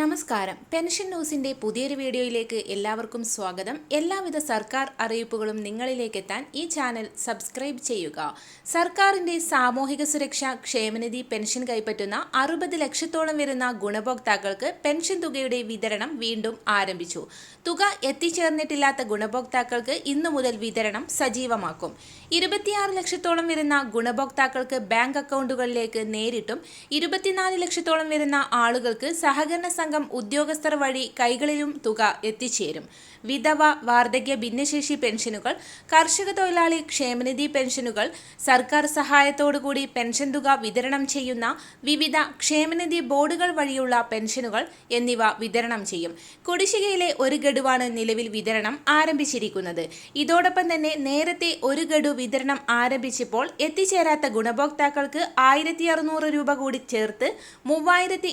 നമസ്കാരം. പെൻഷൻ ന്യൂസിന്റെ പുതിയൊരു വീഡിയോയിലേക്ക് എല്ലാവർക്കും സ്വാഗതം. എല്ലാവിധ സർക്കാർ അറിയിപ്പുകളും നിങ്ങളിലേക്ക് എത്താൻ ഈ ചാനൽ സബ്സ്ക്രൈബ് ചെയ്യുക. സർക്കാരിന്റെ സാമൂഹിക സുരക്ഷ ക്ഷേമനിധി പെൻഷൻ കൈപ്പറ്റുന്ന അറുപത് ലക്ഷത്തോളം വരുന്ന ഗുണഭോക്താക്കൾക്ക് പെൻഷൻ തുകയുടെ വിതരണം വീണ്ടും ആരംഭിച്ചു. തുക എത്തിച്ചേർന്നിട്ടില്ലാത്ത ഗുണഭോക്താക്കൾക്ക് ഇന്നു മുതൽ വിതരണം സജീവമാക്കും. ഇരുപത്തിയാറ് ലക്ഷത്തോളം വരുന്ന ഗുണഭോക്താക്കൾക്ക് ബാങ്ക് അക്കൗണ്ടുകളിലേക്ക് നേരിട്ടും ഇരുപത്തിനാല് ലക്ഷത്തോളം വരുന്ന ആളുകൾക്ക് സഹകരണ സംഘം ഉദ്യോഗസ്ഥർ വഴി കൈകളിലും തുക എത്തിച്ചേരും. വിധവ വാർദ്ധക്യ ഭിന്നശേഷി പെൻഷനുകൾ കർഷക തൊഴിലാളി ക്ഷേമനിധി പെൻഷനുകൾ സർക്കാർ സഹായത്തോടുകൂടി പെൻഷൻ തുക വിതരണം ചെയ്യുന്ന വിവിധ ക്ഷേമനിധി ബോർഡുകൾ വഴിയുള്ള പെൻഷനുകൾ എന്നിവ വിതരണം ചെയ്യും. കുടിശ്ശികയിലെ ഒരു ഗഡുവാണ് നിലവിൽ വിതരണം ആരംഭിച്ചിരിക്കുന്നത്. ഇതോടൊപ്പം തന്നെ നേരത്തെ ഒരു ഗഡു വിതരണം ആരംഭിച്ചപ്പോൾ എത്തിച്ചേരാത്ത ഗുണഭോക്താക്കൾക്ക് ആയിരത്തി രൂപ കൂടി ചേർത്ത് മൂവായിരത്തി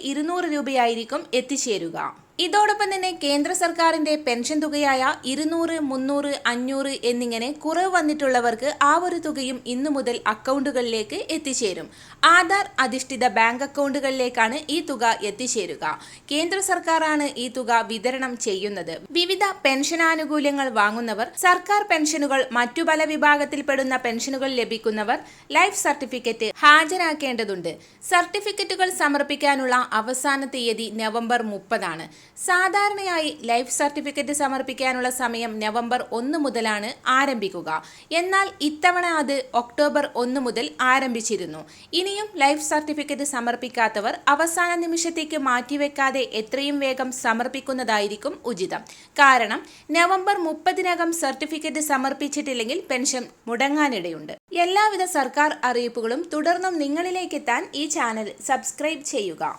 രൂപയായിരിക്കും എത്തിച്ചേരുക. ഇതോടൊപ്പം തന്നെ കേന്ദ്ര സർക്കാരിന്റെ പെൻഷൻ തുകയായ ഇരുന്നൂറ് മുന്നൂറ് അഞ്ഞൂറ് എന്നിങ്ങനെ കുറവ് വന്നിട്ടുള്ളവർക്ക് ആ ഒരു തുകയും ഇന്നു മുതൽ അക്കൗണ്ടുകളിലേക്ക് എത്തിച്ചേരും. ആധാർ അധിഷ്ഠിത ബാങ്ക് അക്കൗണ്ടുകളിലേക്കാണ് ഈ തുക എത്തിച്ചേരുക. കേന്ദ്ര സർക്കാരാണ് ഈ തുക വിതരണം ചെയ്യുന്നത്. വിവിധ പെൻഷനാനുകൂല്യങ്ങൾ വാങ്ങുന്നവർ സർക്കാർ പെൻഷനുകൾ മറ്റു പല വിഭാഗത്തിൽപ്പെടുന്ന പെൻഷനുകൾ ലഭിക്കുന്നവർ ലൈഫ് സർട്ടിഫിക്കറ്റ് ഹാജരാക്കേണ്ടതുണ്ട്. സർട്ടിഫിക്കറ്റുകൾ സമർപ്പിക്കാനുള്ള അവസാന തീയതി നവംബർ മുപ്പതാണ്. സാധാരണയായി ലൈഫ് സർട്ടിഫിക്കറ്റ് സമർപ്പിക്കാനുള്ള സമയം നവംബർ ഒന്ന് മുതലാണ് ആരംഭിക്കുക. എന്നാൽ ഇത്തവണ അത് ഒക്ടോബർ ഒന്ന് മുതൽ ആരംഭിച്ചിരുന്നു. ഇനിയും ലൈഫ് സർട്ടിഫിക്കറ്റ് സമർപ്പിക്കാത്തവർ അവസാന നിമിഷത്തേക്ക് മാറ്റിവെക്കാതെ എത്രയും വേഗം സമർപ്പിക്കുന്നതായിരിക്കും ഉചിതം. കാരണം നവംബർ മുപ്പതിനകം സർട്ടിഫിക്കറ്റ് സമർപ്പിച്ചിട്ടില്ലെങ്കിൽ പെൻഷൻ മുടങ്ങാനിടയുണ്ട്. എല്ലാവിധ സർക്കാർ അറിയിപ്പുകളും തുടർന്നും നിങ്ങളിലേക്ക് എത്താൻ ഈ ചാനൽ സബ്സ്ക്രൈബ് ചെയ്യുക.